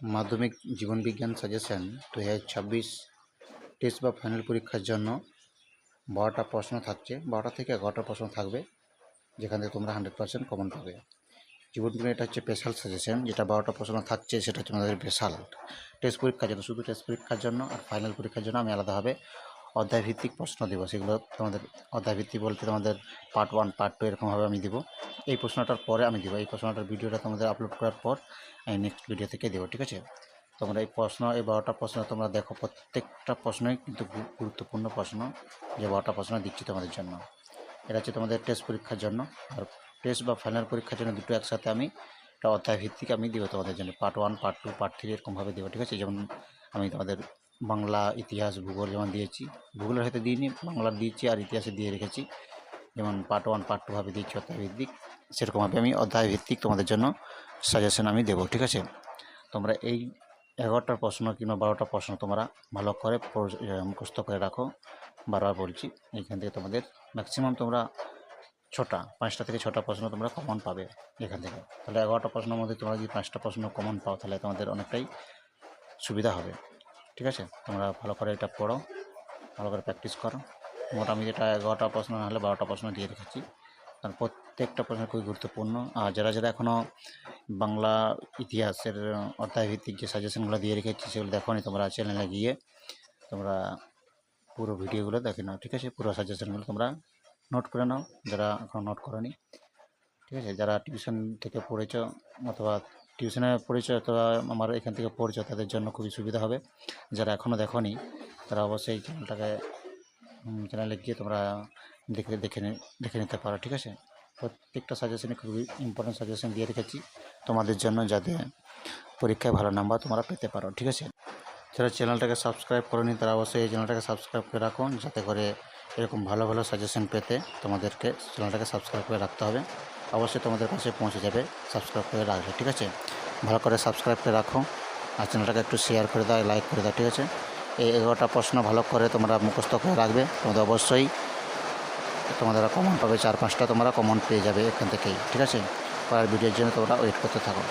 মাধ্যমিক জীবনবিজ্ঞান সাজেশন দু হাজার ছাব্বিশ টেস্ট বা ফাইনাল পরীক্ষার জন্য বারোটা প্রশ্ন থাকছে। বারোটা থেকে এগারোটা প্রশ্ন থাকবে, যেখান থেকে তোমরা হান্ড্রেড পার্সেন্ট কমন পাবে। জীবনবিজ্ঞান এটা হচ্ছে স্পেশাল সাজেশন, যেটা বারোটা প্রশ্ন থাকছে, সেটা হচ্ছে আমাদের স্পেশাল টেস্ট পরীক্ষার জন্য, শুধু টেস্ট পরীক্ষার জন্য আর ফাইনাল পরীক্ষার জন্য আমি আলাদাভাবে অধ্যায়ভিত্তিক প্রশ্ন দেবো। সেগুলো তোমাদের অধ্যায়ভিত্তিক বলতে তোমাদের পার্ট ওয়ান পার্ট টু এরকমভাবে আমি দেবো। এই প্রশ্নটার পরে আমি দেবো। এই প্রশ্নটার ভিডিওটা তোমাদের আপলোড করার পর আমি নেক্সট ভিডিও থেকে দেবো, ঠিক আছে? তোমরা এই প্রশ্ন, এই বারোটা প্রশ্ন তোমরা দেখো, প্রত্যেকটা প্রশ্নই কিন্তু গুরুত্বপূর্ণ প্রশ্ন যে বারোটা প্রশ্ন দিচ্ছি তোমাদের জন্য। এটা হচ্ছে তোমাদের টেস্ট পরীক্ষার জন্য। আর টেস্ট বা ফাইনাল পরীক্ষার জন্য দুটো একসাথে আমি একটা অধ্যায় ভিত্তিক আমি দেবো তোমাদের জন্য। Part one part two part three এরকমভাবে দেবো, ঠিক আছে? যেমন আমি তোমাদের বাংলা ইতিহাস ভূগোল যেমন দিয়েছি, ভূগোলের হয়তো দিইনি বাংলার দিয়েছি আর ইতিহাসে দিয়ে রেখেছি। যেমন পার্ট ওয়ান পার্ট টু ভাবে দিচ্ছি অধ্যায় ভিত্তিক সেরকমভাবে আমি অধ্যায় ভিত্তিক তোমাদের জন্য সাজেশন আমি দেবো, ঠিক আছে? তোমরা এই এগারোটার প্রশ্ন কিংবা বারোটা প্রশ্ন তোমরা ভালো করে মুখস্থ করে রাখো, বারবার বলছি, এখান থেকে তোমাদের ম্যাক্সিমাম তোমরা ছটা, পাঁচটা থেকে ছটা প্রশ্ন তোমরা কমন পাবে এখান থেকে। তাহলে এগারোটা প্রশ্নের মধ্যে তোমরা যদি পাঁচটা প্রশ্ন কমন পাও, তাহলে তোমাদের অনেকটাই সুবিধা হবে। ঠিক আছে? তোমরা ভালো করে এটা পড়ো, ভালো করে প্র্যাকটিস করো। মোটামুটি এটা এগারোটা প্রশ্ন না হলে বারোটা প্রশ্ন দিয়ে রেখেছি। কারণ প্রত্যেকটা প্রশ্ন খুবই গুরুত্বপূর্ণ। আর যারা যারা এখনও বাংলা ইতিহাসের অধ্যায় ভিত্তিক যে সাজেশনগুলো দিয়ে রেখেছি, সেগুলো দেখো নি তোমরা চ্যানেলে গিয়ে। তোমরা পুরো ভিডিওগুলো দেখে নাও, ঠিক আছে? পুরো সাজেশনগুলো তোমরা নোট করে নাও, যারা এখন নোট করনি। ঠিক আছে? যারা টিউশন থেকে পড়েছ অথবা টিউশনে পড়েছো অথবা আমার এখান থেকে পড়ছো তাদের জন্য খুবই সুবিধা হবে। যারা এখনও দেখোনি, তারা অবশ্যই চ্যানেলটাকে চ্যানেলে গিয়ে তোমরা দেখে দেখে দেখে নিতে পারো, ঠিক আছে? প্রত্যেকটা সাজেশনে খুবই ইম্পর্টেন্ট সাজেশন দিয়ে রেখেছি। তোমাদের জন্য যাতে পরীক্ষায় ভালো নাম্বার তোমরা পেতে পারো, ঠিক আছে? যারা চ্যানেলটাকে সাবস্ক্রাইব করেনি, তারা অবশ্যই এই চ্যানেলটাকে সাবস্ক্রাইব করে রাখুন যাতে করে এরকম ভালো ভালো সাজেশন পেতে তোমাদেরকে চ্যানেলটাকে সাবস্ক্রাইব করে রাখতে হবে। অবশ্যই তোমাদের কাছে পৌঁছে যাবে। সাবস্ক্রাইব করে রাখবে, ঠিক আছে? ভালো করে সাবস্ক্রাইব করে রাখো আর চ্যানেলটাকে একটু শেয়ার করে দাও লাইক করে দাও, ঠিক আছে? এই এগারোটা প্রশ্ন ভালো করে তোমরা মুখস্থ করে রাখবে। তোমাদের অবশ্যই তোমাদের কমন পাবে, চার পাঁচটা তোমরা কমন পেয়ে যাবে এখান থেকেই, ঠিক আছে? পরের ভিডিওর জন্য তোমরা ওয়েট করতে থাকো।